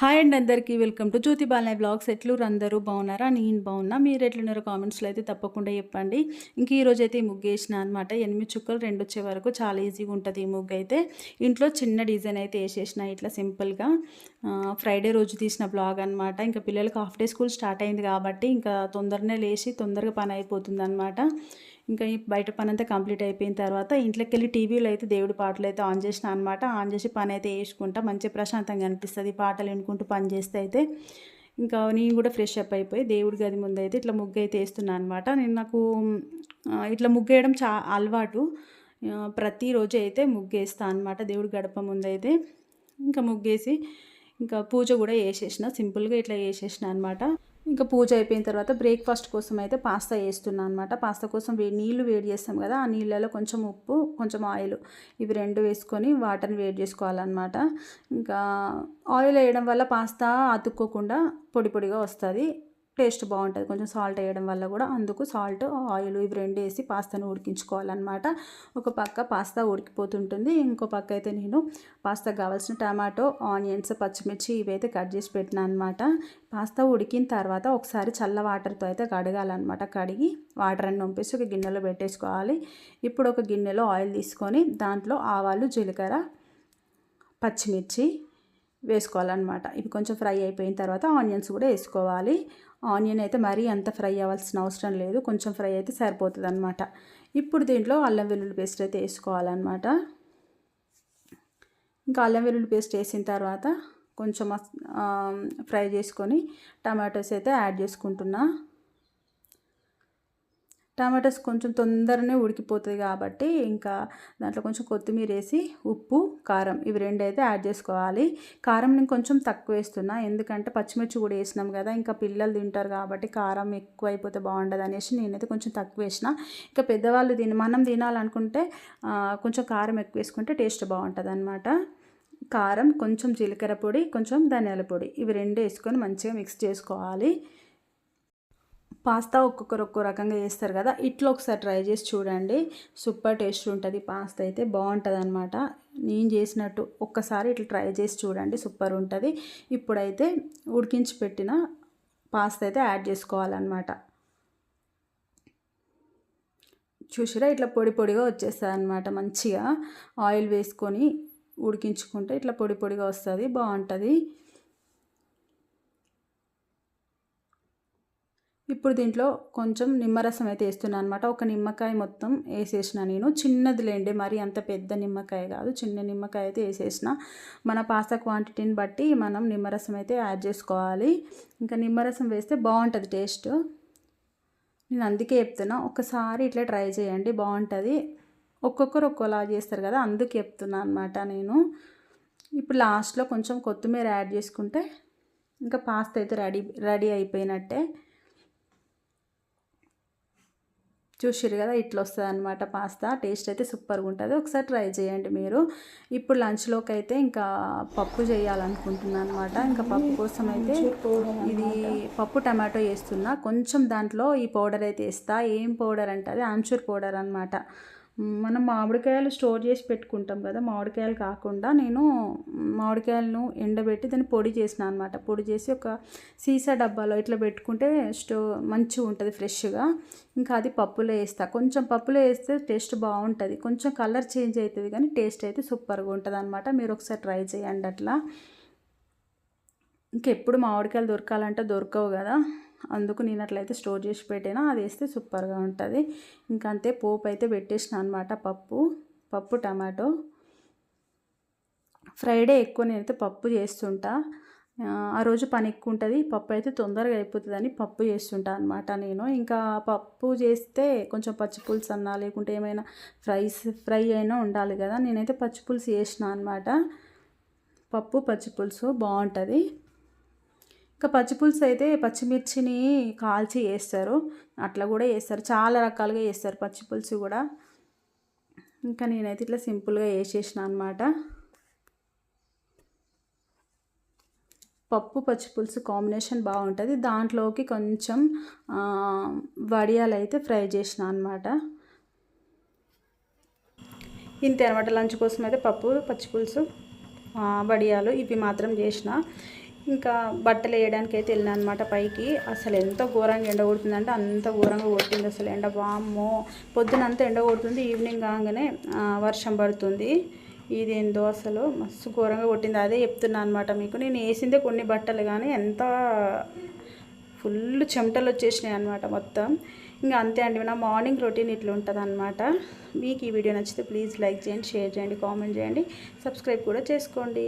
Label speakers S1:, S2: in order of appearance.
S1: Hi and అందరికీ. Welcome to Jyothi Balayya blogs. ఎట్లు అందరూ? బాగున్నారా? నేను బాగున్నా. మీరు ఎట్లున్నారో కామెంట్స్లో అయితే తప్పకుండా చెప్పండి. ఇంక ఈరోజు అయితే ఈ ముగ్గు వేసిన అనమాట ఎనిమిది చుక్కలు రెండు వచ్చే వరకు చాలా ఈజీగా ఉంటుంది ఈ ముగ్గు అయితే. ఇంట్లో చిన్న డిజైన్ అయితే వేసేసిన ఇట్లా సింపుల్గా ఫ్రైడే రోజు తీసిన బ్లాగ్ అనమాట ఇంకా పిల్లలకు హాఫ్ డే స్కూల్ స్టార్ట్ అయింది కాబట్టి ఇంకా తొందరనే లేచి తొందరగా పని అయిపోతుంది అనమాట ఇంకా ఈ బయట పని అంతా కంప్లీట్ అయిపోయిన తర్వాత ఇంట్లోకి వెళ్ళి టీవీలో అయితే దేవుడి పాటలు అయితే ఆన్ చేసిన అనమాట ఆన్ చేసి పని అయితే వేసుకుంటా మంచిగా ప్రశాంతంగా అనిపిస్తుంది. పాటలు వినుకుంటూ పని చేస్తే అయితే ఇంకా నేను కూడా ఫ్రెష్ అప్ అయిపోయి దేవుడి గది ముందు అయితే ఇట్లా ముగ్గు అయితే వేస్తున్నాను అనమాట నేను నాకు ఇట్లా ముగ్గు వేయడం చా అలవాటు. ప్రతిరోజు అయితే ముగ్గు వేస్తాను అనమాట దేవుడి గడప ముందు అయితే. ఇంకా ముగ్గేసి ఇంకా పూజ కూడా వేసేసిన సింపుల్గా ఇట్లా వేసేసిన అనమాట ఇంకా పూజ అయిపోయిన తర్వాత బ్రేక్ఫాస్ట్ కోసం అయితే పాస్తా వేస్తున్నాను అనమాట పాస్తా కోసం వే నీళ్ళు వేడి చేస్తాం కదా ఆ నీళ్ళలో కొంచెం ఉప్పు కొంచెం ఆయిల్ ఇవి రెండు వేసుకొని వాటర్ని వేడి చేసుకోవాలన్నమాట. ఇంకా ఆయిల్ వేయడం వల్ల పాస్తా అతుక్కోకుండా పొడి పొడిగా వస్తుంది. టేస్ట్ బాగుంటుంది. కొంచెం సాల్ట్ వేయడం వల్ల కూడా అందుకు సాల్ట్ ఆయిల్ ఇవి రెండు వేసి పాస్తాను ఉడికించుకోవాలన్నమాట. ఒక పక్క పాస్తా ఉడికిపోతుంటుంది. ఇంకో పక్క అయితే నేను పాస్తా కావాల్సిన టమాటో ఆనియన్స్ పచ్చిమిర్చి ఇవైతే కట్ చేసి పెట్టినా అనమాట పాస్తా ఉడికిన తర్వాత ఒకసారి చల్ల వాటర్తో అయితే కడగాలన్నమాట. కడిగి వాటర్ అన్ని పంపేసి ఒక గిన్నెలో పెట్టేసుకోవాలి. ఇప్పుడు ఒక గిన్నెలో ఆయిల్ తీసుకొని దాంట్లో ఆవాలు జీలకర్ర పచ్చిమిర్చి వేసుకోవాలన్నమాట. ఇవి కొంచెం ఫ్రై అయిపోయిన తర్వాత ఆనియన్స్ కూడా వేసుకోవాలి. ఆనియన్ అయితే మరీ అంత ఫ్రై అవ్వాల్సిన అవసరం లేదు. కొంచెం ఫ్రై అయితే సరిపోతుంది అనమాట ఇప్పుడు దీంట్లో అల్లం వెల్లుల్లి పేస్ట్ అయితే వేసుకోవాలన్నమాట. ఇంకా అల్లం వెల్లుల్లి పేస్ట్ వేసిన తర్వాత కొంచెం ఫ్రై చేసుకొని టమాటోస్ అయితే యాడ్ చేసుకుంటున్నా. టమాటోస్ కొంచెం తొందరనే ఉడికిపోతుంది కాబట్టి ఇంకా దాంట్లో కొంచెం కొత్తిమీర వేసి ఉప్పు కారం ఇవి రెండు అయితే యాడ్ చేసుకోవాలి. కారం నేను కొంచెం తక్కువ వేస్తున్నా ఎందుకంటే పచ్చిమిర్చి కూడా వేసినాం కదా ఇంకా పిల్లలు తింటారు కాబట్టి కారం ఎక్కువ అయిపోతే బాగుండదు అనేసి నేనైతే కొంచెం తక్కువ వేసిన. ఇంకా పెద్దవాళ్ళు తిని మనం తినాలనుకుంటే కొంచెం కారం ఎక్కువ వేసుకుంటే టేస్ట్ బాగుంటుంది అనమాట కారం కొంచెం జీలకర్ర పొడి కొంచెం ధనియాల పొడి ఇవి రెండు వేసుకొని మంచిగా మిక్స్ చేసుకోవాలి. పాస్తా ఒక్కొక్కరు ఒక్కో రకంగా చేస్తారు కదా ఇట్లా ఒకసారి ట్రై చేసి చూడండి. సూపర్ టేస్ట్ ఉంటుంది పాస్తా అయితే బాగుంటుంది అనమాట నేను చేసినట్టు ఒక్కసారి ఇట్లా ట్రై చేసి చూడండి సూపర్ ఉంటుంది. ఇప్పుడైతే ఉడికించి పెట్టిన పాస్తా అయితే యాడ్ చేసుకోవాలన్నమాట. చూసిరా ఇట్లా పొడి పొడిగా వచ్చేస్తుంది అనమాట మంచిగా. ఆయిల్ వేసుకొని ఉడికించుకుంటే ఇట్లా పొడి పొడిగా వస్తుంది బాగుంటుంది. ఇప్పుడు దీంట్లో కొంచెం నిమ్మరసం అయితే వేస్తున్నాను అనమాట ఒక నిమ్మకాయ మొత్తం వేసేసిన నేను. చిన్నది లేండి మరి అంత పెద్ద నిమ్మకాయ కాదు. చిన్న నిమ్మకాయ అయితే వేసేసిన. మన పాస్తా క్వాంటిటీని బట్టి మనం నిమ్మరసం అయితే యాడ్ చేసుకోవాలి. ఇంకా నిమ్మరసం వేస్తే బాగుంటుంది టేస్ట్. నేను అందుకే చెప్తున్నా ఒకసారి ఇట్లా ట్రై చేయండి బాగుంటుంది. ఒక్కొక్కరు ఒక్కోలా చేస్తారు కదా అందుకు చెప్తున్నా అనమాట నేను. ఇప్పుడు లాస్ట్లో కొంచెం కొత్తిమీర యాడ్ చేసుకుంటే ఇంకా పాస్తా అయితే రెడీ రెడీ అయిపోయినట్టే. చూసిరు కదా ఇట్లా వస్తుంది అనమాట పాస్తా. టేస్ట్ అయితే సూపర్గా ఉంటుంది ఒకసారి ట్రై చేయండి మీరు. ఇప్పుడు లంచ్లోకి అయితే ఇంకా పప్పు చేయాలనుకుంటున్నాను అనమాట ఇంకా పప్పు కోసం అయితే ఇది పప్పు టమాటో వేస్తున్నా కొంచెం దాంట్లో ఈ పౌడర్ అయితే వేస్తా. ఏం పౌడర్ అంటే అది ఆమ్చూర్ పౌడర్ అనమాట మనం మామిడికాయలు స్టోర్ చేసి పెట్టుకుంటాం కదా మామిడికాయలు కాకుండా నేను మామిడికాయలను ఎండబెట్టి దాన్ని పొడి చేసిన అనమాట పొడి చేసి ఒక సీసా డబ్బాలో ఇట్లా పెట్టుకుంటే స్టో మంచిగా ఉంటుంది ఫ్రెష్గా. ఇంకా అది పప్పులో వేస్తా. కొంచెం పప్పులో వేస్తే టేస్ట్ బాగుంటుంది. కొంచెం కలర్ చేంజ్ అవుతుంది కానీ టేస్ట్ అయితే సూపర్గా ఉంటుంది అనమాట మీరు ఒకసారి ట్రై చేయండి అట్లా. ఇంకెప్పుడు మామిడికాయలు దొరకాలంటే దొరకవు కదా. అందుకు నేను అట్లయితే స్టోర్ చేసి పెట్టాను? అది వేస్తే సూపర్గా ఉంటుంది. ఇంకా అంతే పోపు అయితే పెట్టేసిన అనమాట పప్పు పప్పు టమాటో. ఫ్రైడే ఎక్కువ నేనైతే పప్పు చేస్తుంటా. ఆ, రోజు పని ఎక్కువ ఉంటుంది. పప్పు అయితే తొందరగా అయిపోతుందని పప్పు చేస్తుంటా అనమాట నేను. ఇంకా పప్పు చేస్తే కొంచెం పచ్చిపులుసు అన్నా లేకుంటే ఏమైనా ఫ్రైస్ ఫ్రై అయినా ఉండాలి కదా. నేనైతే పచ్చి పులుసు చేసిన అనమాట పప్పు పచ్చి పులుసు బాగుంటుంది. ఇంకా పచ్చిపులుసు అయితే పచ్చిమిర్చిని కాల్చి వేస్తారు. అట్లా కూడా వేస్తారు. చాలా రకాలుగా వేస్తారు పచ్చిపులుసు కూడా. ఇంకా నేనైతే ఇట్లా సింపుల్గా వేసేసిన అనమాట పప్పు పచ్చిపులుసు కాంబినేషన్ బాగుంటుంది. దాంట్లోకి కొంచెం వడియాలు అయితే ఫ్రై చేసిన అనమాట ఇంతే అనమాట లంచ్ కోసం అయితే పప్పు పచ్చిపులుసు వడియాలు ఇవి మాత్రం చేసిన. ఇంకా బట్టలు వేయడానికి అయితే వెళ్ళినా అనమాట పైకి. అసలు ఎంత ఘోరంగా ఎండ కొడుతుందంటే అంత ఘోరంగా కొట్టింది అసలు ఎండ. బామ్మో పొద్దున అంతా ఎండ కొడుతుంది ఈవినింగ్ కాగానే వర్షం పడుతుంది. ఇదేందో అసలు మస్తు ఘోరంగా కొట్టింది. అదే చెప్తున్నా అనమాట మీకు. నేను వేసిందే కొన్ని బట్టలు కానీ ఎంత ఫుల్ చెమటలు వచ్చేసినాయి అనమాట మొత్తం. ఇంకా అంతే అండి నా మార్నింగ్ రొటీన్ ఇట్లా ఉంటుంది అనమాట మీకు ఈ వీడియో నచ్చితే ప్లీజ్ లైక్ చేయండి షేర్ చేయండి కామెంట్ చేయండి. సబ్స్క్రైబ్ కూడా చేసుకోండి.